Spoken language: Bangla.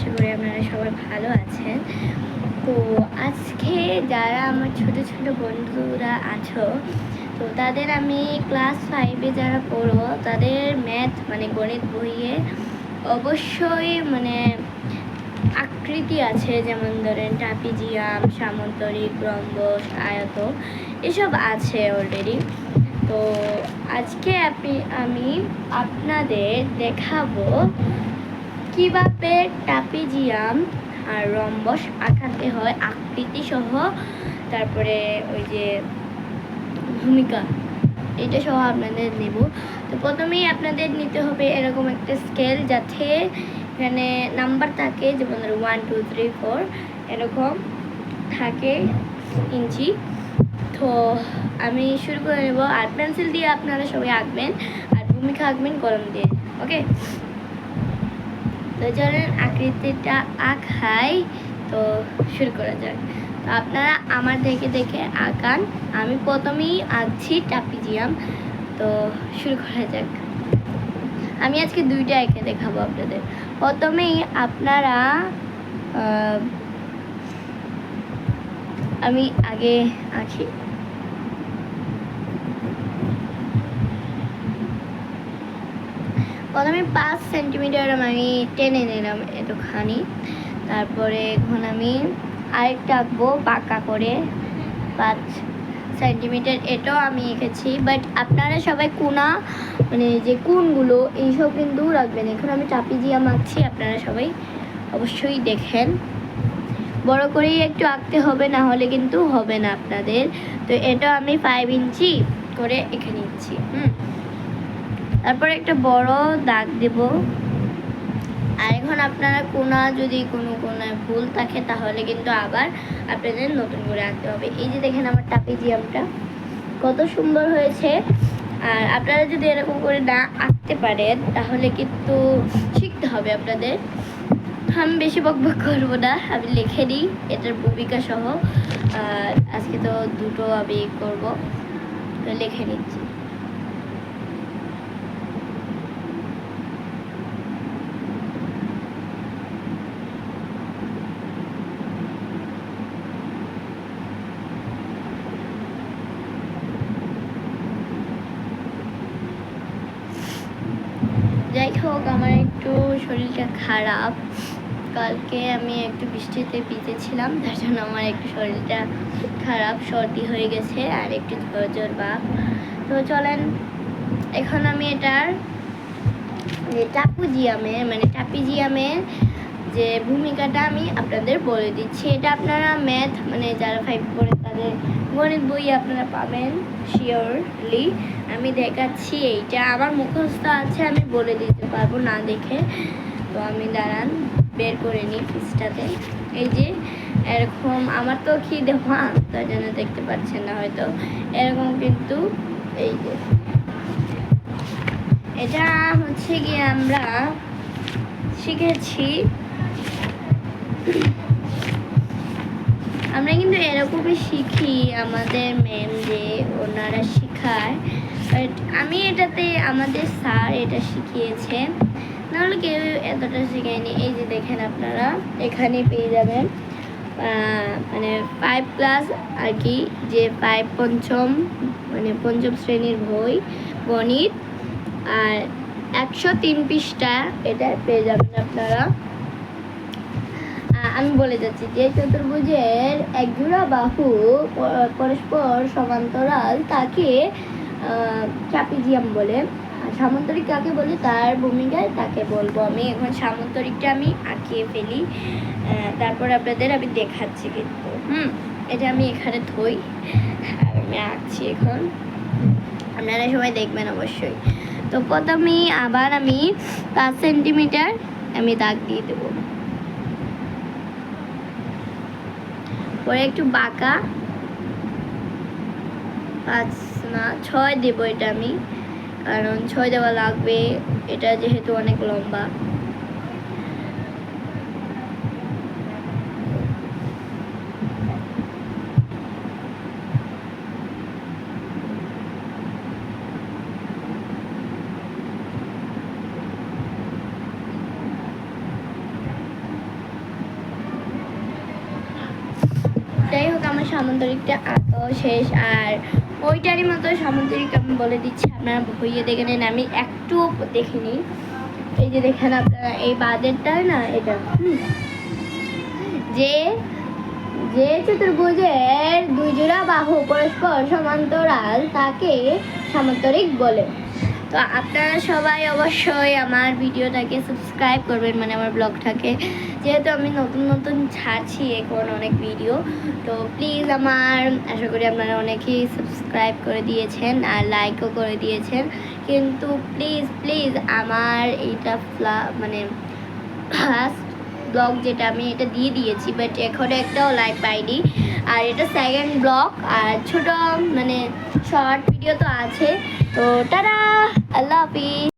আশা করি আপনারা সবাই ভালো আছেন। তো আজকে যারা আমার ছোট ছোট বন্ধুরা আছো, তো তাদের আমি ক্লাস ফাইভে যারা পড়ো তাদের ম্যাথ মানে গণিত বইয়ে অবশ্যই মানে আকৃতি আছে, যেমন ধরেন ট্রাপিজিয়াম সামন্তরিক রম্বস আয়ত এসব আছে অলরেডি তো আজকে আপনি, আমি আপনাদের দেখাবো কীভাবে ট্রাপিজিয়াম আর রম্বস আঁকাতে হয় আকৃতি সহ তারপরে ওই যে ভূমিকা, এটা সহ আপনাদের নেব। তো প্রথমেই আপনাদের নিতে হবে এরকম একটা স্কেল যাতে এখানে নাম্বার থাকে যেমন ধরো ওয়ান টু থ্রি ফোর এরকম থাকে ইঞ্চি। তো আমি শুরু করে নেব। আর পেন্সিল দিয়ে আপনারা সবাই আঁকবেন, আর ভূমিকা আঁকবেন, কলম দিয়ে ওকে তো আকৃতিটা আঁকাই তো শুরু করা যাক। তো আপনারা আমার দেখে দেখে আঁকান। আমি প্রথমেই আঁকছি টাপিজিয়াম তো শুরু করা যাক। আমি আজকে দুইটা এঁকে দেখাবো আপনাদের। প্রথমেই আপনারা আমি আগে আঁকি। প্রথমে পাঁচ সেন্টিমিটার আমি টেনে নিলাম এতখানি তারপরে এখন আমি আরেকটা আঁকবো পাকা করে। পাঁচ সেন্টিমিটার এটাও আমি এঁকেছি। বাট আপনারা সবাই কোনা মানে যে কোনগুলো, এইসব কিন্তু রাখবেন। এখন আমি টাপিজিয়াম মাখছি আপনারা সবাই অবশ্যই দেখেন। বড় করেই একটু আঁকতে হবে, না হলে কিন্তু হবে না আপনাদের। তো এটা আমি ফাইভ ইঞ্চি করে এঁকে নিচ্ছি। হুম। তারপর একটা বড় দাগ দেব। আর এখন আপনারা কোনা যদি কোনো কোনায় ভুল থাকে, তাহলে কিন্তু আবার আপনাদের নতুন করে আঁকতে হবে। এই যে দেখেন আমার টাপিজিয়ামটা কত সুন্দর হয়েছে। আর আপনারা যদি এরকম করে না আঁকতে পারেন, তাহলে কিন্তু শিখতে হবে আপনাদের। আমি বেশি বক বক করব না, আমি লিখে নিই, এটার ভূমিকা সহ। আর আজকে তো দুটো আমি করব লিখে নিচ্ছি। যাই হোক, আমার একটু শরীরটা খারাপ। কালকে আমি একটু বৃষ্টিতে ভিজেছিলাম, তার জন্য আমার একটু শরীরটা খারাপ, সর্দি হয়ে গেছে আর একটু জ্বর জ্বর ভাব। তো চলেন, এখন আমি এটার যে টাপুজিয়ামের মানে টাপিজিয়ামের যে ভূমিকাটা আমি আপনাদের বলে দিচ্ছি। এটা আপনারা ম্যাথ মানে যারা ফাইভ পড়ে তাদের গণিত বই আপনারা পাবেন শিওরলি আমি দেখাচ্ছি এইটা। আমার মুখস্থ আছে, আমি বলে দিতে পারব না দেখে। তো আমি দাঁড়ান, বের করে নিই পিসটাতে। এই যে, এরকম আমার তো খিদে ভাঙ তার জন্য দেখতে পাচ্ছেন না হয়তো। এরকম কিন্তু এই যে। এটা হচ্ছে গিয়ে আমরা শিখেছি। আমরা কিন্তু এরকমই শিখি। আমাদের ম্যাম যে ওনারা শেখায়। আমি এটাতে আমাদের স্যার এটা শিখিয়েছে। নাহলে কেউ এতটা শিখায়নি। এই যে দেখেন আপনারা, এখানে পেয়ে যাবেন মানে ফাইভ ক্লাস আর কি, যে ফাইভ পঞ্চম মানে পঞ্চম শ্রেণির বই, গণিত, আর একশো তিন পৃষ্ঠা এটা পেয়ে যাবেন আপনারা। আমি বলে যাচ্ছি, যে চতুর্ভুজের একজোড়া বাহু পরস্পর সমান্তরাল, তাকে ট্রাপিজিয়াম বলে। সামন্তরিক কাকে বলে? তার ভূমিকায় তাকে বলব আমি। এখন সামন্তরিকটা আমি আঁকিয়ে ফেলি। তারপর আপনাদের আমি দেখাচ্ছি কিন্তু। হুম, এটা আমি এখানে থই আমি আঁকছি এখন। আপনারা সবাই দেখবেন অবশ্যই। তো প্রথমে আবার আমি পাঁচ সেন্টিমিটার আমি দাগ দিয়ে দেবো। পরে একটু বাঁকা। পাঁচ না, ছয় দেব এটা আমি। কারণ ছয় দেওয়া লাগবে, এটা যেহেতু অনেক লম্বা। যাই হোক, আমার সামন্তরিকটা আঁকাও শেষ, আর ওইটারই মতো সামন্তরিক আমি বলে দিচ্ছি, আপনারা ভইয়ে দেখে নেন। আমি একটু দেখিনি এই যে দেখেন আপনারা, এই বাদেরটা না, এটা যে যে চতুর্ভুজের দুই জোড়া বাহু পরস্পর সমান্তরাল, তাকে সামান্তরিক বলে। তো আপনারা সবাই অবশ্যই আমার ভিডিওটাকে সাবস্ক্রাইব করবেন মানে আমার ব্লগটাকে যেহেতু আমি নতুন নতুন ছাড়ছি এখন অনেক ভিডিও তো প্লিজ আমার, আশা করি আপনারা অনেকেই সাবস্ক্রাইব করে দিয়েছেন আর লাইকও করে দিয়েছেন। কিন্তু প্লিজ প্লিজ আমার এইটা মানে ফার্স্ট ব্লগ যেটা আমি এটা দিয়ে দিয়েছি বাট এখনও একটাও লাইক পাইনি। আর এটা সেকেন্ড ব্লগ আর ছোট মানে শর্ট ভিডিও তো আছে। তো টাটা! আল্লাহ হাফিজ